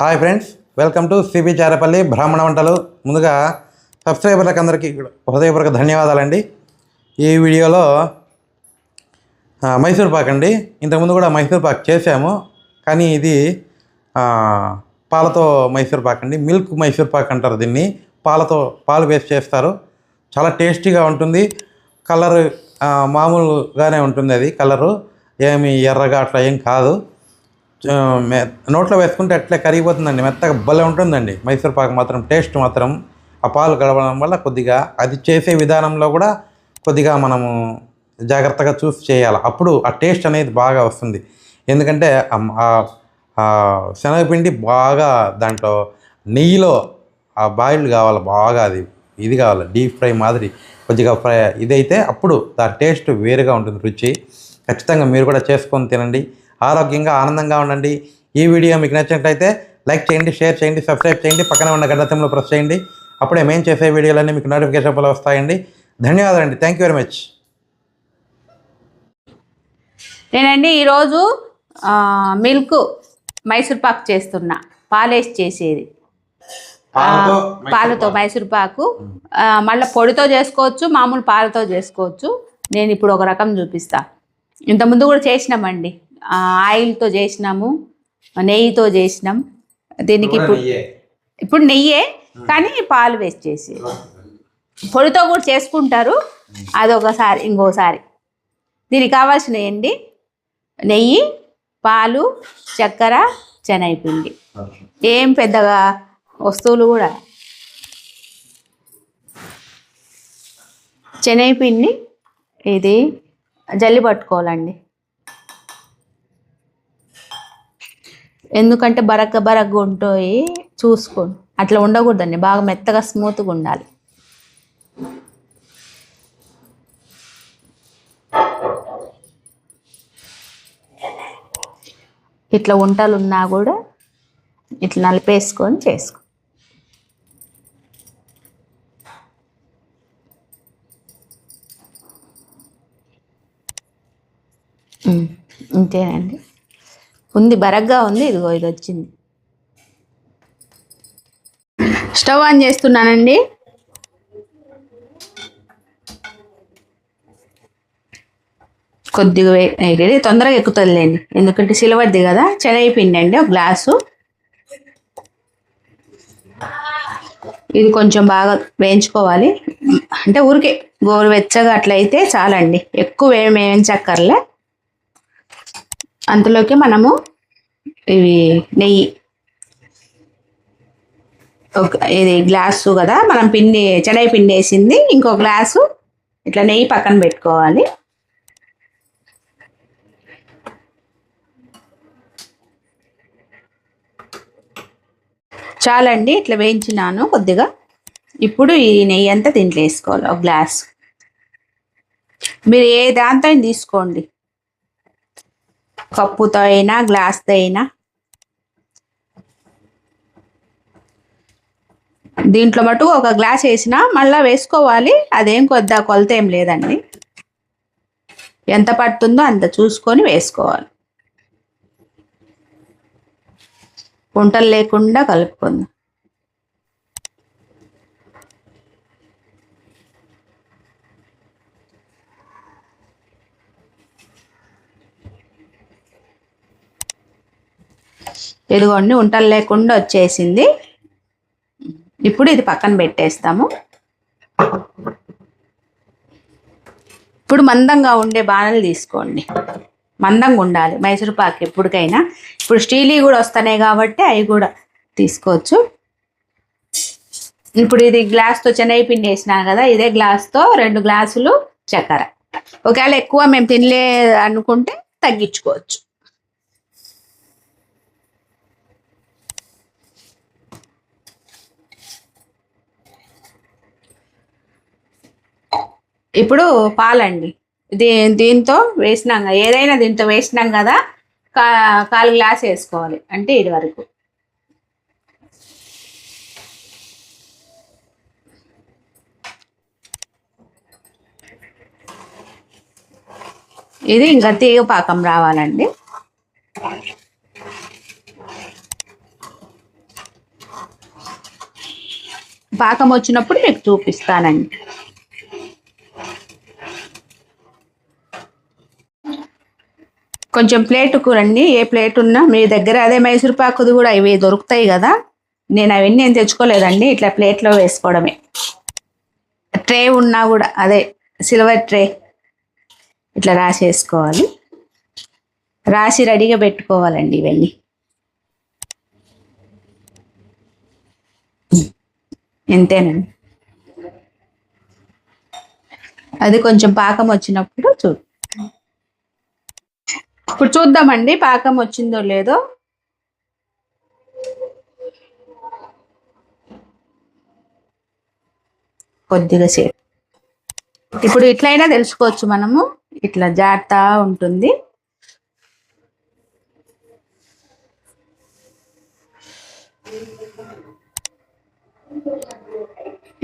Hi friends welcome to CB Charapalli బ్రాహ్మణ వంటలు. ముందుగా సబ్స్క్రైబర్లకు అందరికీ హృదయపూర్వక ధన్యవాదాలండి. ఈ వీడియోలో మైసూర్ పాక్ అండి. ఇంతకుముందు కూడా మైసూర్ పాక్ చేశాము కానీ ఇది పాలతో మైసూర్ పాక్ అండి. మిల్క్ మైసూర్ పాక్ అంటారు దీన్ని. పాలతో పాలు వేసి చేస్తారు. చాలా టేస్టీగా ఉంటుంది. కలర్ మామూలుగానే ఉంటుంది అది కలరు. ఏమి ఎర్రగా అట్లా ఏం కాదు. నోట్లో వేసుకుంటే అట్లే కరిగిపోతుందండి. మెత్తగా భలే ఉంటుందండి. మైసూర్ పాకు మాత్రం టేస్ట్ మాత్రం ఆ పాలు గడవడం వల్ల కొద్దిగా అది చేసే విధానంలో కూడా కొద్దిగా మనము జాగ్రత్తగా చూసి చేయాలి. అప్పుడు ఆ టేస్ట్ అనేది బాగా వస్తుంది. ఎందుకంటే ఆ- శనగపిండి బాగా దాంట్లో నెయ్యిలో ఆ బాయిల్డ్ కావాలి బాగా అది. ఇది కావాలి డీప్ ఫ్రై మాదిరి కొద్దిగా ఫ్రై ఇదైతే అప్పుడు దాని టేస్ట్ వేరుగా ఉంటుంది రుచి. ఖచ్చితంగా మీరు కూడా చేసుకొని తినండి. ఆరోగ్యంగా ఆనందంగా ఉండండి. ఈ వీడియో మీకు నచ్చినట్లయితే లైక్ చేయండి షేర్ చేయండి సబ్స్క్రైబ్ చేయండి పక్కన ఉన్న గడ్డతంలో ప్రెస్ చేయండి. అప్పుడే మేము చేసే వీడియోలన్నీ మీకు నోటిఫికేషన్ వస్తాయండి. ధన్యవాదాలండి. థ్యాంక్ యూ వెరీ మచ్ నేనండి ఈరోజు ఆ, మిల్క్ మైసూర్ పాక్ చేస్తున్నా. పాలేసి చేసేది. ఆ, పాలతో మైసూర్ పాకు. ఆ, మళ్ళీ పొడితో చేసుకోవచ్చు మామూలు పాలతో చేసుకోవచ్చు. నేను ఇప్పుడు ఒక రకం చూపిస్తా. ఇంతకుముందు కూడా చేసినామండి. ఆయిల్తో చేసినాము నెయ్యితో చేసినాం. దీనికి ఇప్పుడు ఇప్పుడు నెయ్యే కానీ పాలు వేసి చేసేది. పొడితో కూడా చేసుకుంటారు. అదొకసారి ఇంకోసారి. దీనికి కావాల్సినవి నెయ్యి పాలు చక్కెర శనగపిండి. ఏం పెద్దగా వస్తువులు కూడా? శనగపిండి ఇది జల్లి పట్టుకోవాలండి. ఎందుకంటే బరక బరగ్గా ఉంటాయి చూసుకోండి అట్లా ఉండకూడదండి బాగా మెత్తగా స్మూత్గా ఉండాలి. ఇట్లా వంటలు ఉన్నా కూడా ఇట్లా నలిపేసుకొని చేసుకో. అంతేనండి ఇంతేనండి. ఉంది బరగ్గా ఉంది ఇదిగో ఇది వచ్చింది. స్టవ్ ఆన్ చేస్తున్నానండి. కొద్దిగా తొందరగా ఎక్కుతుందిలేండి. ఎందుకంటే సిలవద్ది కదా శనగపిండి అండి ఒక గ్లాసు. ఇది కొంచెం బాగా వేయించుకోవాలి. అంటే ఊరికే గోరువెచ్చగా అట్లయితే చాలండి. ఎక్కువ వే- వేయించక్కర్లే. అంతలోకి మనము ఇవి నెయ్యి. ఒక ఇది గ్లాసు కదా మనం పిండి చెనై పిండి వేసింది ఇంకో గ్లాసు ఇట్లా నెయ్యి పక్కన పెట్టుకోవాలి. చాలండి ఇట్లా వేయించినాను కొద్దిగా. ఇప్పుడు ఈ నెయ్యి అంతా దీంట్లో వేసుకోవాలి ఒక గ్లాస్. మీరు ఏ దాంతో తీసుకోండి. కప్పుతో అయినా గ్లాస్తో అయినా. దీంట్లో మటుకు ఒక గ్లాస్ వేసినా మళ్ళీ వేసుకోవాలి. అదేం కొద్దా కొలత ఏం లేదండి. ఎంత పడుతుందో అంత చూసుకొని వేసుకోవాలి. వంటలు లేకుండా కలుపుకుందాం. ఇదిగోండి వంటలు లేకుండా వచ్చేసింది. ఇప్పుడు ఇది పక్కన పెట్టేస్తాము. ఇప్పుడు మందంగా ఉండే బాణలు తీసుకోండి. మందంగా ఉండాలి. మైసూర్ పాక్ ఎప్పటికైనా. ఇప్పుడు స్టీలీ కూడా వస్తున్నాయి కాబట్టి అవి కూడా తీసుకోవచ్చు. ఇప్పుడు ఇది గ్లాస్తో శనగపిండి వేసినాను కదా ఇదే గ్లాస్తో రెండు గ్లాసులు చక్కెర. ఒకవేళ ఎక్కువ మేము తినలే అనుకుంటే తగ్గించుకోవచ్చు. ఇప్పుడు పాలండి. దీ దీంతో వేసినాం ఏదైనా దీంతో వేసినాం కదా కా కాలు గ్లాస్ వేసుకోవాలి అంటే ఇది వరకు. ఇది ఇంకా తీగ పాకం రావాలండి. పాకం వచ్చినప్పుడు మీకు చూపిస్తానండి. కొంచెం ప్లేట్ కూరండి. ఏ ప్లేట్ ఉన్నా మీ దగ్గర అదే మైసూర్ పాకుది కూడా ఇవి దొరుకుతాయి కదా. నేను అవన్నీ ఏం తెచ్చుకోలేదండి. ఇట్లా ప్లేట్లో వేసుకోవడమే. ట్రే ఉన్నా కూడా అదే సిల్వర్ ట్రే ఇట్లా రాసేసుకోవాలి. రాసి రెడీగా పెట్టుకోవాలండి ఇవన్నీ. ఇంతేనండి. అది కొంచెం పాకం వచ్చినప్పుడు చూ ఇప్పుడు చూద్దామండి పాకం వచ్చిందో లేదో. కొద్దిగా సేపు ఇప్పుడు ఇట్లయినా తెలుసుకోవచ్చు మనము ఇట్లా జాగ్రత్త ఉంటుంది.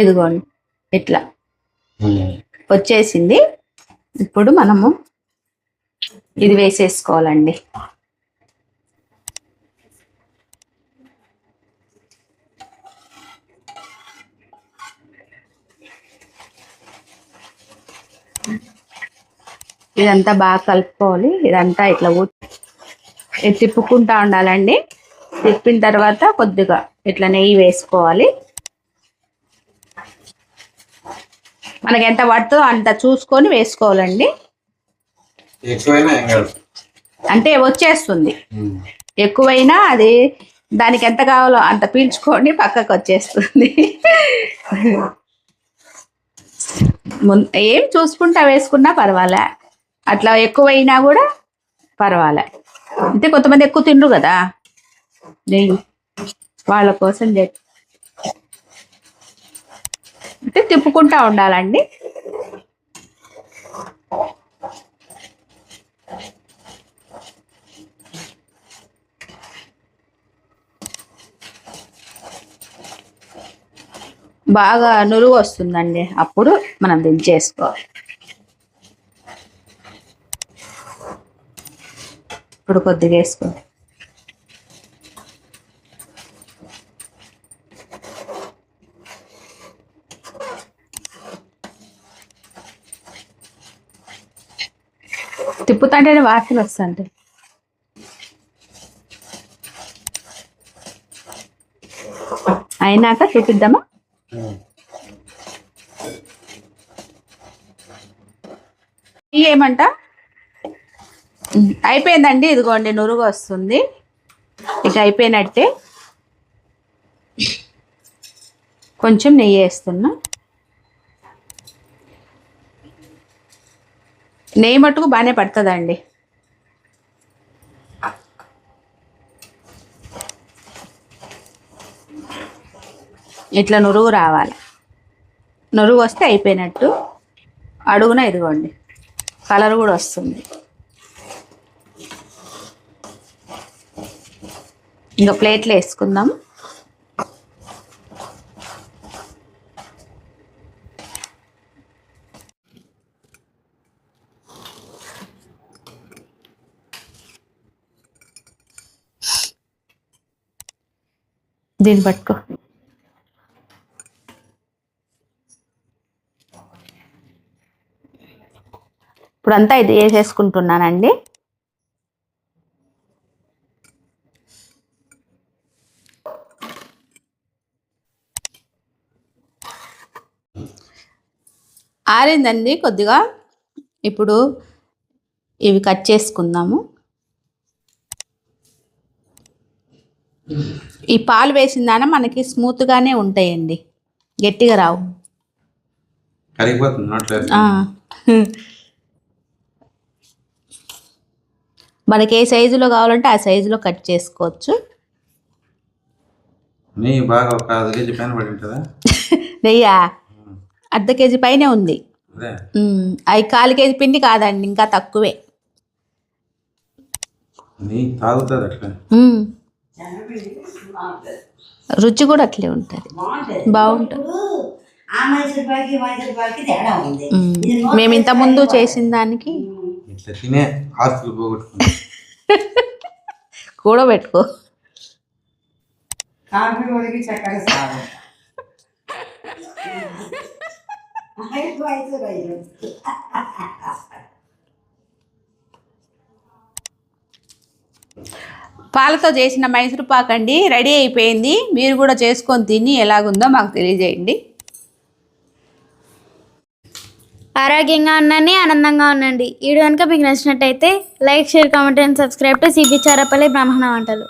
ఇదిగోండి ఇట్లా వచ్చేసింది. ఇప్పుడు మనము ఇది వేసేసుకోవాలండి. ఇదంతా బాగా కలుపుకోవాలి. ఇదంతా ఇట్లా ఊ- తిప్పుకుంటా ఉండాలండి. తిప్పిన తర్వాత కొద్దిగా ఇట్లా నెయ్యి వేసుకోవాలి. మనకి ఎంత పడుతుందో అంత చూసుకొని వేసుకోవాలండి. ఎక్కువైనా అంటే వచ్చేస్తుంది. ఎక్కువైనా అది దానికి ఎంత కావాలో అంత పీల్చుకొని పక్కకు వచ్చేస్తుంది. ముం- ఏం చూసుకుంటా వేసుకున్నా పర్వాలే. అట్లా ఎక్కువైనా కూడా పర్వాలే. అంటే కొంతమంది ఎక్కువ తిండ్రు కదా. నెయ్యి వాళ్ళ కోసం అంటే తిప్పుకుంటా ఉండాలండి. బాగా నురుగు వస్తుందండి. అప్పుడు మనం దించేసుకోవాలి ఇప్పుడు కొద్దిగా వేసుకో తిప్పుతంటే వాసన వస్తుంటాయి అయినాక చూపిద్దామా? ఏమంట? అయిపోయిందండి ఇదిగోండి నురుగు వస్తుంది. ఇక అయిపోయినట్టే. కొంచెం నెయ్యి వేస్తున్నా. నెయ్యి మట్టుకు బాగానే పడుతుందండి. ఇట్లా నురుగు రావాలి. నురుగు వస్తే అయిపోయినట్టు. అడుగున ఇదిగోండి. కలర్ కూడా వస్తుంది. ఇంకా ప్లేట్లు వేసుకుందాం. దీన్ని పట్టుకో. ఇప్పుడంతా ఇది వేసేసుకుంటున్నానండి. ఆరిందండి కొద్దిగా. ఇప్పుడు ఇవి కట్ చేసుకుందాము. ఈ పాలు వేసిన దాన మనకి స్మూత్గానే ఉంటాయండి. గట్టిగా రావు కరిగిపోతుంది నోట్లో ఆ. మనకి ఏ సైజులో కావాలంటే ఆ సైజులో కట్ చేసుకోవచ్చు. నీ బాగా ఒక అర్ధ కేజీ పైన పడి ఉంటుందా నెయ్యా అర్ధ కేజీ పైనే ఉంది. అవి కాలు కేజీ పిండి కాదండి ఇంకా తక్కువే. తాగుతుంది అట్లా. రుచి కూడా అట్లే ఉంటుంది. బాగుంటుంది. మేము ఇంత ముందు చేసిన దానికి ఇట్లా తినే ఆస్తులు పోగొట్టుకున్నా కూడా పెట్టుకో కాఫీ ఒడికి చక్కగా సాగు మైసూర్ రైలు పాలతో చేసిన మైసూర్ పాక్ అండి రెడీ అయిపోయింది. మీరు కూడా చేసుకొని తిని ఎలాగుందో మాకు తెలియజేయండి. ఆరోగ్యంగా ఉండండి ఆనందంగా ఉండండి. వీడియో కనుక మీకు నచ్చినట్టయితే like share comment and subscribe to CB Charapalli బ్రాహ్మణ వంటలు.